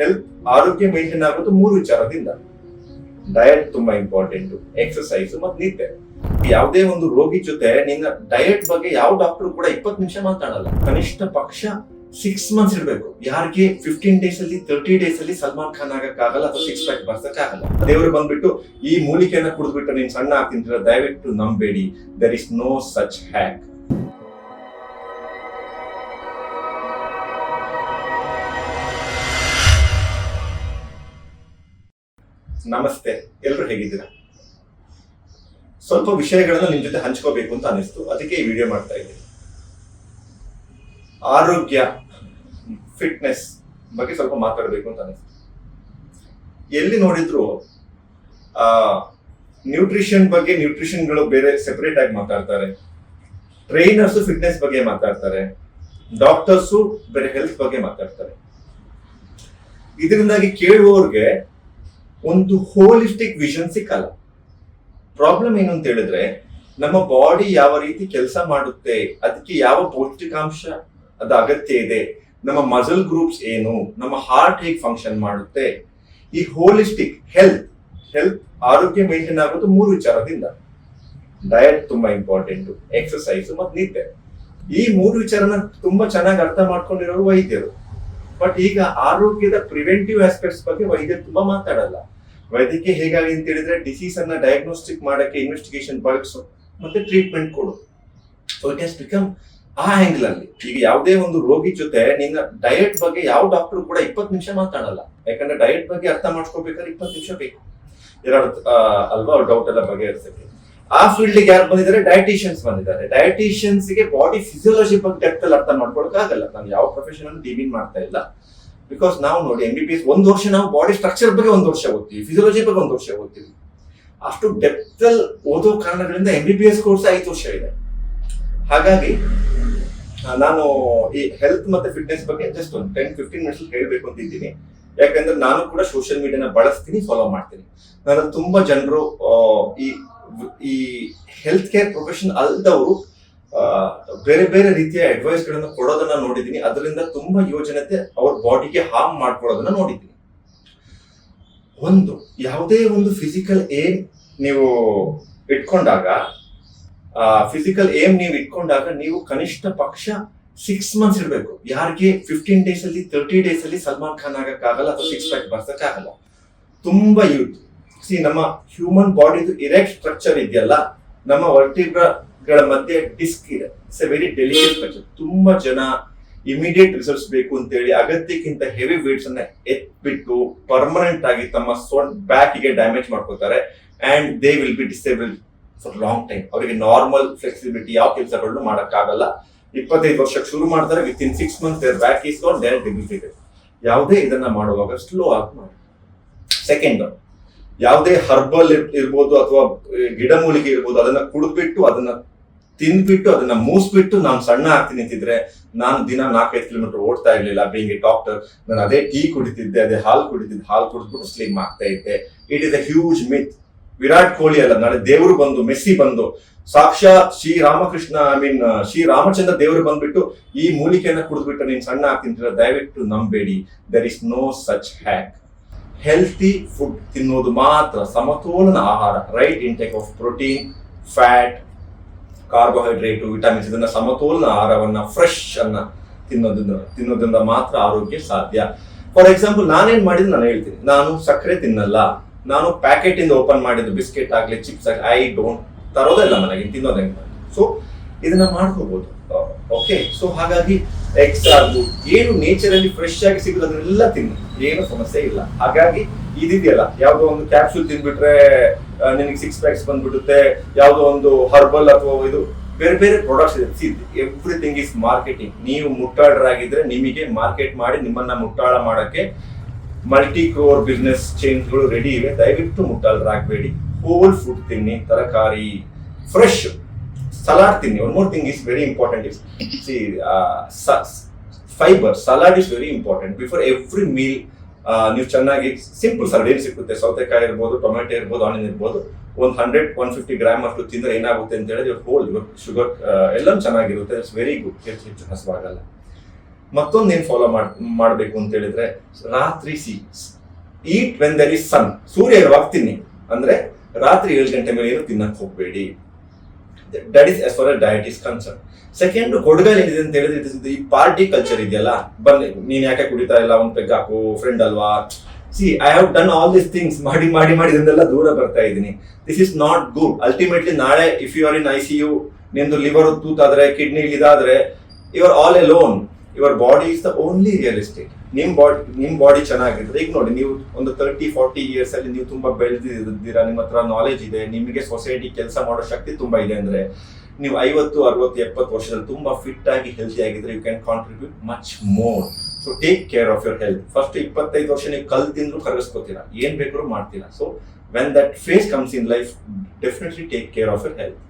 Health ಆರೋಗ್ಯ maintain ಆಗೋದು ಮೂರು ವಿಚಾರದಿಂದ. ಡಯಟ್ ತುಂಬಾ ಇಂಪಾರ್ಟೆಂಟ್ ಎಕ್ಸರ್ಸೈಸ್ ಮತ್ತೆ ನಿದ್ದೆ. ಯಾವುದೇ ಒಂದು ರೋಗಿ ಜೊತೆ ನಿನ್ನ ಡಯಟ್ ಬಗ್ಗೆ ಯಾವ ಡಾಕ್ಟರ್ ಕೂಡ ಇಪ್ಪತ್ತು ನಿಮಿಷ ಮಾತಾಡಲ್ಲ. ಕನಿಷ್ಠ ಪಕ್ಷ ಸಿಕ್ಸ್ ಮಂತ್ಸ್ ಇರಬೇಕು ಯಾರಿಗೆ ಫಿಫ್ಟೀನ್ ಡೇಸ್ ಅಲ್ಲಿ ತರ್ಟಿ ಡೇಸ್ ಅಲ್ಲಿ ಸಲ್ಮಾನ್ ಖಾನ್ ಆಗಕ್ಕಾಗಲ್ಲ ಅಥವಾ ಸಿಕ್ಸ್ ಪ್ಯಾಕ್ ಬರ್ಸಕ್ಕಾಗಲ್ಲ ದೇವರು ಬಂದ್ಬಿಟ್ಟು ಈ ಮೂಲಿಕೆಯನ್ನ ಕುಡಿದ್ಬಿಟ್ಟು ನೀನ್ ಸಣ್ಣ ಆಗ್ತಿಂತೀರ ದಯವಿಟ್ಟು ನಂಬೇಡಿ. There is no such hack ನಮಸ್ತೆ ಎಲ್ಲರೂ ಹೇಗಿದ್ದೀರಾ? ಸ್ವಲ್ಪ ವಿಷಯಗಳನ್ನ ನಿಮ್ ಜೊತೆ ಹಂಚ್ಕೋಬೇಕು ಅಂತ ಅನಿಸ್ತು ಅದಕ್ಕೆ ಈ ವಿಡಿಯೋ ಮಾಡ್ತಾ ಇದ್ದೀನಿ. ಆರೋಗ್ಯ, ಫಿಟ್ನೆಸ್ ಬಗ್ಗೆ ಸ್ವಲ್ಪ ಮಾತಾಡಬೇಕು ಅಂತ ಅನಿಸ್ತು ಎಲ್ಲಿ ನೋಡಿದ್ರು, ಆ, ನ್ಯೂಟ್ರಿಷನ್ ಬಗ್ಗೆ ನ್ಯೂಟ್ರಿಷನ್ಗಳು ಬೇರೆ ಸೆಪರೇಟ್ ಆಗಿ ಮಾತಾಡ್ತಾರೆ. ಟ್ರೈನರ್ಸ್ ಫಿಟ್ನೆಸ್ ಬಗ್ಗೆ ಮಾತಾಡ್ತಾರೆ. ಡಾಕ್ಟರ್ಸು ಬೇರೆ ಹೆಲ್ತ್ ಬಗ್ಗೆ ಮಾತಾಡ್ತಾರೆ. ಇದರಿಂದಾಗಿ ಕೇಳುವವ್ರಿಗೆ ಒಂದು ಹೋಲಿಸ್ಟಿಕ್ ವಿಷನ್ ಸಿಕ್ಕಲ್ಲ. ಪ್ರಾಬ್ಲಮ್ ಏನು ಅಂತ ಹೇಳಿದ್ರೆ, ನಮ್ಮ ಬಾಡಿ ಯಾವ ರೀತಿ ಕೆಲಸ ಮಾಡುತ್ತೆ, ಅದಕ್ಕೆ ಯಾವ ಪೌಷ್ಟಿಕಾಂಶ ಅದ ಅಗತ್ಯ ಇದೆ, ನಮ್ಮ ಮಸಲ್ ಗ್ರೂಪ್ಸ್ ಏನು, ನಮ್ಮ ಹಾರ್ಟ್ ಹೇಗೆ ಫಂಕ್ಷನ್ ಮಾಡುತ್ತೆ, ಈ ಹೋಲಿಸ್ಟಿಕ್ ಹೆಲ್ತ್ ಹೆಲ್ತ್ ಆರೋಗ್ಯ ಮೇಂಟೈನ್ ಆಗೋದು ಮೂರು ವಿಚಾರದಿಂದ. ಡಯಟ್ ತುಂಬಾ ಇಂಪಾರ್ಟೆಂಟ್ ಎಕ್ಸರ್ಸೈಸ್ ಮತ್ತೆ ನಿದ್ದೆ. ಈ ಮೂರು ವಿಚಾರನ ತುಂಬಾ ಚೆನ್ನಾಗಿ ಅರ್ಥ ಮಾಡ್ಕೊಂಡಿರೋರು ವೈದ್ಯರು. ಬಟ್ ಈಗ ಆರೋಗ್ಯದ ಪ್ರಿವೆಂಟಿವ್ ಆಸ್ಪೆಕ್ಟ್ಸ್ ಬಗ್ಗೆ ವೈದ್ಯರು ತುಂಬಾ ಮಾತಾಡಲ್ಲ. ವೈದ್ಯಕೀಯ ಹೇಗಾಗಿ ಅಂತ ಹೇಳಿದ್ರೆ ಡಿಸೀಸ್ ಅನ್ನ ಡಯಾಗ್ನೋಸ್ಟಿಕ್ ಮಾಡಕ್ಕೆ ಇನ್ವೆಸ್ಟಿಗೇಷನ್ ಬಳಸು ಮತ್ತೆ ಟ್ರೀಟ್ಮೆಂಟ್ ಕೊಡು. ಸೊ ಇಟ್ ಹ್ಯಾಸ್ ಬಿಕಮ್ ಆ ಆಂಗಲ್ ಅಲ್ಲಿ. ಈಗ ಯಾವುದೇ ಒಂದು ರೋಗಿ ಜೊತೆ ನಿನ್ನ ಡಯಟ್ ಬಗ್ಗೆ ಯಾವ ಡಾಕ್ಟರ್ ಕೂಡ ಇಪ್ಪತ್ತು ನಿಮಿಷ ಮಾತಾಡಲ್ಲ. ಯಾಕಂದ್ರೆ ಡಯಟ್ ಬಗ್ಗೆ ಅರ್ಥ ಮಾಡ್ಕೋಬೇಕಾದ್ರೆ ಇಪ್ಪತ್ತು ನಿಮಿಷ ಬೇಕು. ಎರಡು ಅಲ್ವಾ? ಡೌಟ್ ಎಲ್ಲ ಬಗೆಹರಿಸಕ್ಕೆ ಆ ಫೀಲ್ಡ್ ಯಾರು ಬಂದಿದ್ದಾರೆ? ಡಯಟಿಷಿಯನ್ಸ್ ಬಂದಿದ್ದಾರೆ. ಡಯಟಿಷಿಯನ್ಸ್ಗೆ ಬಾಡಿ ಫಿಸಿಯೋಲಜಿ ಬಗ್ಗೆ ಡೆಪ್ತ್ ಅಲ್ಲಿ ಅರ್ಥ ಮಾಡ್ಕೊಳಕ್ ಆಗಲ್ಲ. ನಾನು ಯಾವ ಪ್ರೊಫೆಷನ್ ಅನ್ನು ಡಿಮೀನ್ ಮಾಡ್ತಾ ಇಲ್ಲ. ಬಿಕಾಸ್ ನಾವು ನೋಡಿ ಎಂ ಬಿ ಪಿ ಎಸ್ ಒಂದು ವರ್ಷ ನಾವು ಬಾಡಿ ಸ್ಟ್ರಕ್ಚರ್ ಬಗ್ಗೆ ಒಂದು ವರ್ಷ ಓದ್ತೀವಿ. ಫಿಸಿಯಾಲಜಿ ಬಗ್ಗೆ ಒಂದು ವರ್ಷ ಓದ್ತೀವಿ. ಅಷ್ಟು ಡೆಪ್ತ್ ಅಲ್ಲಿ ಓದೋ ಕಾರಣಗಳಿಂದ M B B S course ಐದು ವರ್ಷ ಇದೆ. ಹಾಗಾಗಿ ನಾನು ಈ ಹೆಲ್ತ್ ಮತ್ತೆ ಫಿಟ್ನೆಸ್ ಬಗ್ಗೆ ಜಸ್ಟ್ ಒಂದು ಟೆನ್ ಫಿಫ್ಟೀನ್ ಮಿನಿಟ್ಸ್ ಹೇಳಬೇಕು ಅಂತ ಇದ್ದೀನಿ. ಯಾಕಂದ್ರೆ ನಾನು ಕೂಡ ಸೋಷಿಯಲ್ ಮೀಡಿಯಾನ ಬಳಸ್ತೀನಿ ಫಾಲೋ ಮಾಡ್ತೀನಿ. ನಾನು ತುಂಬಾ ಜನರು ಈ ಈ ಹೆಲ್ತ್ ಕೇರ್ ಪ್ರೊಫೆಷನ್ ಅಲ್ದವರು ಬೇರೆ ಬೇರೆ ರೀತಿಯ ಅಡ್ವೈಸ್ ಗಳನ್ನ ಕೊಡೋದನ್ನ ನೋಡಿದ್ದೀನಿ. ಅದರಿಂದ ತುಂಬಾ ಯೋಜನತೆ ಅವ್ರ ಬಾಡಿಗೆ ಹಾರ್ಮ್ ಮಾಡ್ಕೊಳ್ಳೋದನ್ನ ನೋಡಿದ್ದೀನಿ. ಒಂದು, ಯಾವುದೇ ಒಂದು ಫಿಸಿಕಲ್ ಏಮ್ ನೀವು ಇಟ್ಕೊಂಡಾಗ ಫಿಸಿಕಲ್ ಏಮ್ ನೀವು ಇಟ್ಕೊಂಡಾಗ ನೀವು ಕನಿಷ್ಠ ಪಕ್ಷ ಸಿಕ್ಸ್ ಮಂತ್ಸ್ ಇರಬೇಕು ಯಾರಿಗೆ ಫಿಫ್ಟೀನ್ ಡೇಸ್ ಅಲ್ಲಿ ತರ್ಟಿ ಡೇಸ್ ಅಲ್ಲಿ ಸಲ್ಮಾನ್ ಖಾನ್ ಆಗಕ್ಕಾಗಲ್ಲ ಅಥವಾ ಸಿಕ್ಸ್ ಪ್ಯಾಕ್ ಬರ್ಸಕ್ಕಾಗಲ್ಲ. ತುಂಬಾ ಯೂತ್ ಸಿ ನಮ್ಮ ಹ್ಯೂಮನ್ ಬಾಡಿದು ಇರೆಕ್ಟ್ ಸ್ಟ್ರಕ್ಚರ್ ಇದೆಯಲ್ಲ, ನಮ್ಮ ವರ್ಟಿಬ್ರಗಳ ಮಧ್ಯೆ ಡಿಸ್ಕ್ ಇದೆ. It's a very delicate structure ತುಂಬಾ ಜನ ಇಮಿಡಿಯೇಟ್ ರಿಸಲ್ಟ್ಸ್ ಬೇಕು ಅಂತೇಳಿ ಅಗತ್ಯಕ್ಕಿಂತ ಹೆವಿ ವೇಟ್ಸ್ ಅನ್ನ ಎತ್ಬಿಟ್ಟು ಪರ್ಮನೆಂಟ್ ಆಗಿ ತಮ್ಮ ಸೊಂಟ್ ಬ್ಯಾಕ್ಗೆ ಡ್ಯಾಮೇಜ್ ಮಾಡ್ಕೋತಾರೆ and they will be disable for long time ಅವರಿಗೆ ನಾರ್ಮಲ್ ಫ್ಲೆಕ್ಸಿಬಿಲಿಟಿ ಯಾವ ಕೆಲಸಗಳನ್ನು ಮಾಡೋಕ್ಕಾಗಲ್ಲ. ಇಪ್ಪತ್ತೈದು ವರ್ಷಕ್ಕೆ ಶುರು ಮಾಡ್ತಾರೆ within six month back is gone there ಯಾವುದೇ ಇದನ್ನ ಮಾಡುವಾಗ ಸ್ಲೋ ಆಗಿ ಮಾಡಿ. ಸೆಕೆಂಡ್ ಯಾವುದೇ ಹರ್ಬಲ್ ಇರ್ಬೋದು ಅಥವಾ ಗಿಡಮೂಲಿಕೆ ಇರ್ಬೋದು, ಅದನ್ನ ಕುಡಿದ್ಬಿಟ್ಟು ಅದನ್ನ ತಿಂದ್ಬಿಟ್ಟು ಅದನ್ನ ಮೂಸ್ಬಿಟ್ಟು ನಾನು ಸಣ್ಣ ಆಗ್ತೀನಿ ಅಂತಿದ್ರೆ ನಾನು ದಿನ ನಾಲ್ಕೈದು ಕಿಲೋಮೀಟರ್ ಓಡ್ತಾ ಇರ್ಲಿಲ್ಲ ಬೀಂಗ್ ಎ ಡಾಕ್ಟರ್ ನಾನು ಅದೇ ಟೀ ಕುಡಿತಿದ್ದೆ, ಅದೇ ಹಾಲು ಕುಡಿತಿದ್ದೆ, ಹಾಲು ಕುಡಿದ್ಬಿಟ್ಟು ಸ್ಲಿಮ್ ಆಗ್ತಾ ಇದ್ದೆ. It is a huge myth Virat Kohli ಅಲ್ಲ, ನಾಳೆ ದೇವರು ಬಂದು, ಮೆಸ್ಸಿ ಬಂದು, ಸಾಕ್ಷಾತ್ ಶ್ರೀ ರಾಮಕೃಷ್ಣ ಐ ಮೀನ್ ಶ್ರೀ ರಾಮಚಂದ್ರ ದೇವರು ಬಂದ್ಬಿಟ್ಟು ಈ ಮೂಲಿಕೆಯನ್ನ ಕುಡಿದ್ಬಿಟ್ಟು ನೀನ್ ಸಣ್ಣ ಆಗ್ತಿಂತ ದಯವಿಟ್ಟು ನಂಬೇಡಿ. There is no such hack healthy food ತಿನ್ನೋದು ಮಾತ್ರ ಸಮತೋಲನ ಆಹಾರ right intake of protein fat carbohydrate vitamins ಇದನ್ನ ಸಮತೋಲನ ಆಹಾರವನ್ನ ಫ್ರೆಶ್ ಅನ್ನ ತಿನ್ನೋದ್ರಿಂದ ತಿನ್ನೋದ್ರಿಂದ ಮಾತ್ರ ಆರೋಗ್ಯ ಸಾಧ್ಯ. ಫಾರ್ ಎಕ್ಸಾಂಪಲ್ ನಾನೇನ್ ಮಾಡಿದ್ದು ನಾನು ಹೇಳ್ತೀನಿ. ನಾನು ಸಕ್ಕರೆ ತಿನ್ನಲ್ಲ. ನಾನು ಪ್ಯಾಕೆಟ್ ಇಂದ ಓಪನ್ ಮಾಡಿದ್ದು ಬಿಸ್ಕೆಟ್ ಆಗ್ಲಿ ಚಿಪ್ಸ್ ಆಗ್ಲಿ ಐ ಡೋಂಟ್ ತರೋದಲ್ಲ ನನಗೆ ತಿನ್ನೋದೇ ಸೊ ಇದನ್ನ ಮಾಡ್ಕೋಬಹುದು ಓಕೆ ಸೊ ಹಾಗಾಗಿ ಎಗ್ಸ್ ಆಗು ಏನು ನೇಚರ್ ಅಲ್ಲಿ ಫ್ರೆಶ್ ಆಗಿ ಸಿಗುದು ಅದನ್ನೆಲ್ಲ ತಿನ್ನು. ಏನು ಸಮಸ್ಯೆ ಇಲ್ಲ. ಹಾಗಾಗಿ ಇದಿದೆಯಲ್ಲ ಯಾವ್ದೋ ಒಂದು ಕ್ಯಾಪ್ಸೂಲ್ ತಿನ್ಬಿಟ್ರೆ ನಿನಗೆ ಸಿಕ್ಸ್ ಪ್ಯಾಕ್ಸ್ ಬಂದ್ಬಿಡುತ್ತೆ, ಯಾವ್ದೋ ಒಂದು ಹರ್ಬಲ್ ಅಥವಾ ಇದು ಬೇರೆ ಬೇರೆ ಪ್ರಾಡಕ್ಟ್ಸ್ ಇದೆ. ಎವ್ರಿಥಿಂಗ್ ಇಸ್ ಮಾರ್ಕೆಟಿಂಗ್ ನೀವು ಮುಟ್ಟಾಳರಾಗಿದ್ರೆ ನಿಮಗೆ ಮಾರ್ಕೆಟ್ ಮಾಡಿ ನಿಮ್ಮನ್ನ ಮುಟ್ಟಾಳ ಮಾಡಕ್ಕೆ ಮಲ್ಟಿ ಕ್ರೋರ್ ಬಿಸ್ನೆಸ್ ಚೇಂಜ್ಗಳು ರೆಡಿ ಇವೆ. ದಯವಿಟ್ಟು ಮುಟ್ಟಾಳರಾಗಬೇಡಿ. ಹೋಲ್ ಫುಡ್ ತಿನ್ನಿ, ತರಕಾರಿ ಫ್ರೆಶ್ ಸಲಾಡ್ ತಿನ್ನಿ one more thing is very important is see fibre salad is very important before every meal ನೀವು ಚೆನ್ನಾಗಿ ಸಿಂಪಲ್ ಸಲಾಡ್ ಏನು ಸಿಗುತ್ತೆ ಸೌತೆಕಾಯಿ ಇರ್ಬೋದು, ಟೊಮೆಟೊ ಇರ್ಬೋದು, ಆನಿಯನ್ ಇರ್ಬೋದು, ಒಂದು ಹಂಡ್ರೆಡ್ ಒನ್ ಫಿಫ್ಟಿ ಗ್ರಾಮ್ ಅಷ್ಟು ತಿಂದರೆ ಏನಾಗುತ್ತೆ ಅಂತ ಹೇಳಿದ್ರೆ ಹೋಲ್ ಶುಗರ್ ಎಲ್ಲ ಚೆನ್ನಾಗಿರುತ್ತೆ. ಇಟ್ಸ್ ವೆರಿ ಗುಡ್ ಹೆಚ್ಚು ಹೆಚ್ಚು ಹಸುವಾಗಲ್ಲ ಮತ್ತೊಂದು ಏನು ಫಾಲೋ ಮಾಡ್, ಮಾಡಬೇಕು ಅಂತ ಹೇಳಿದ್ರೆ, ರಾತ್ರಿ see eat when there is sun ಸೂರ್ಯ ಇರುವಾಗ ತಿನ್ನಿ. ಅಂದ್ರೆ ರಾತ್ರಿ ಏಳು ಗಂಟೆ ಮೇಲೆ ಏನು ತಿನ್ನಕ್ಕೆ ಹೋಗ್ಬೇಡಿ. That is as far a diet is concern second ಕೊಡಗಲ್ ಏನಿದೆ ಅಂತ ಹೇಳಿದ್ರೆ ಈ ಪಾರ್ಟಿ ಕಲ್ಚರ್ ಇದೆಯಲ್ಲ ಬನ್ನಿ ನೀನ್ ಯಾಕೆ ಕುಡಿತಾ ಇಲ್ಲ ಒಂದ್ ಪೆಗ್ ಹಾಕು ಫ್ರೆಂಡ್ ಅಲ್ವಾ see I have done all this things ಮಾಡಿ ಮಾಡಿ ಮಾಡಿ ಇದನ್ನೆಲ್ಲ ದೂರ ಬರ್ತಾ ಇದ್ದೀನಿ this is not good ultimately ನಾಳೆ if you are in I C U ನಿಂದು ಲಿವರ್ ತೂತಾದ್ರೆ kidney ಇದಾದ್ರೆ you are all alone your body is the only realistic ನಿಮ್ ಬಾಡಿ ನಿಮ್ ಬಾಡಿ ಚೆನ್ನಾಗಿರ್ತದೆ. ಈಗ ನೋಡಿ, ನೀವು ಒಂದು ತರ್ಟಿ ಫಾರ್ಟಿ ಇಯರ್ಸ್ ಅಲ್ಲಿ ನೀವು ತುಂಬಾ ಬೆಳೆದಿದ್ದೀರಾ, ನಿಮ್ಮ ಹತ್ರ ನಾಲೆಜ್ ಇದೆ, ನಿಮಗೆ ಸೊಸೈಟಿ ಕೆಲಸ ಮಾಡೋ ಶಕ್ತಿ ತುಂಬಾ ಇದೆ ಅಂದ್ರೆ, ನೀವು ಐವತ್ತು, ಅರವತ್ತು, ಎಪ್ಪತ್ತು ವರ್ಷದಲ್ಲಿ ತುಂಬಾ ಫಿಟ್ ಆಗಿ ಹೆಲ್ತಿ ಆಗಿದ್ರೆ you can contribute much more so take care of your health first ಇಪ್ಪತ್ತೈದು ವರ್ಷ ನೀವು ಕಲ್ ತಿಂದ್ರು ಏನ್ ಬೇಕಾದ್ರೂ ಮಾಡ್ತೀರಾ. So when that phase comes in life definitely take care of your health